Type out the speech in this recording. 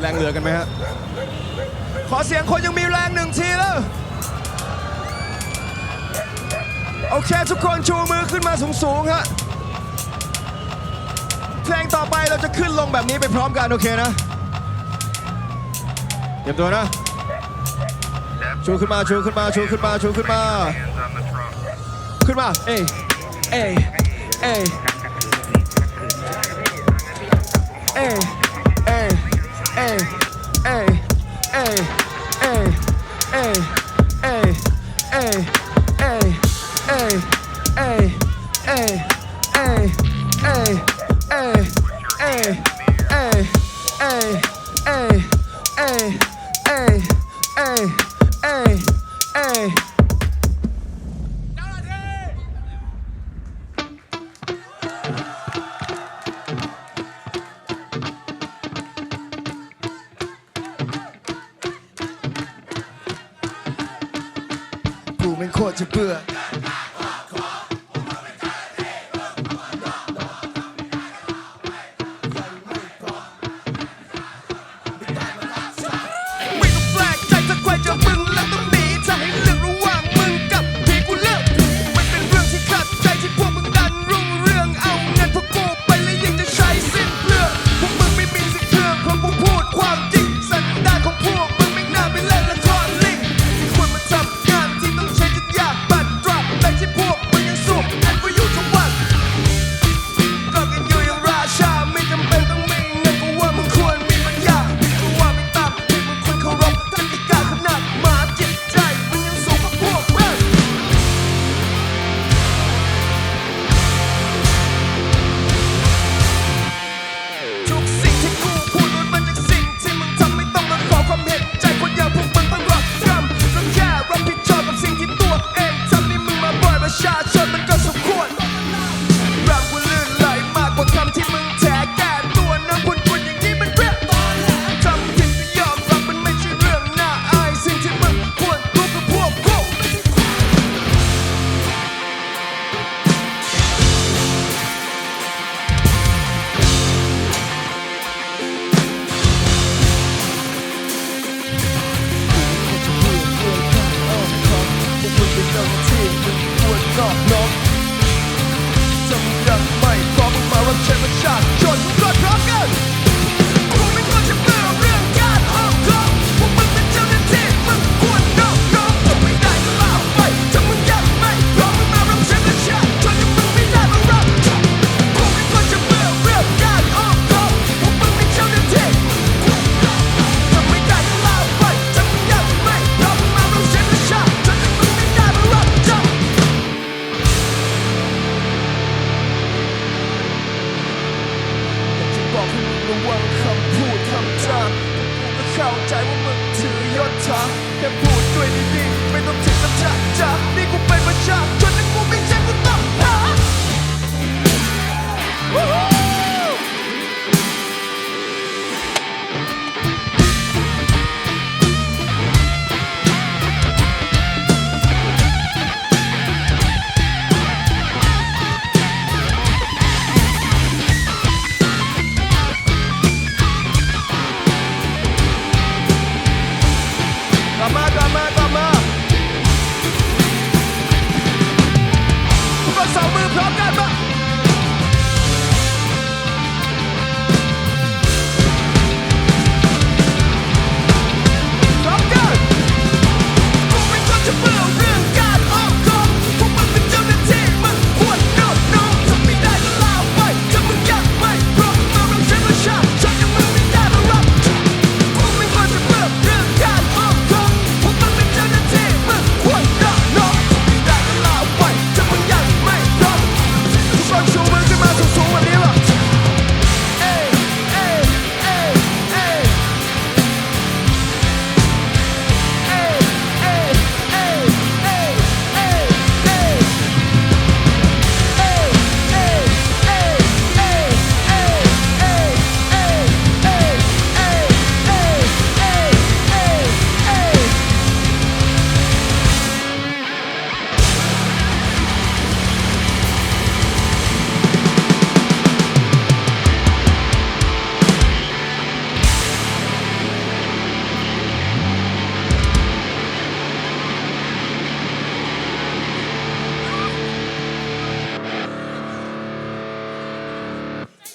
แรงเหลือกันไหมฮะ ขอเสียงคนยังมีแรงหนึ่งทีแล้ว โอเคทุกคนชูมือขึ้นมาสูงสูงฮะ เพลงต่อไปเราจะขึ้นลงแบบนี้ไปพร้อมกันโอเคนะ เตรียมตัวนะ ชูขึ้นมาชูขึ้นมาชูขึ้นมาชูขึ้นมา ขึ้นมา เอ้ยเอ้ยเอ้ยเอ้ย เอ้ยเอ้ยเอ้ยเอ้ยเอ้ยเอ้ยเอ้ยกูไม่โคตรจะเบื่อ no, no ใจว่ามึงถือยอดช้าแค่พูดด้วยดีๆไม่ต้องถึงกับจักจักนี่กูเป็นประชาช Bye-bye.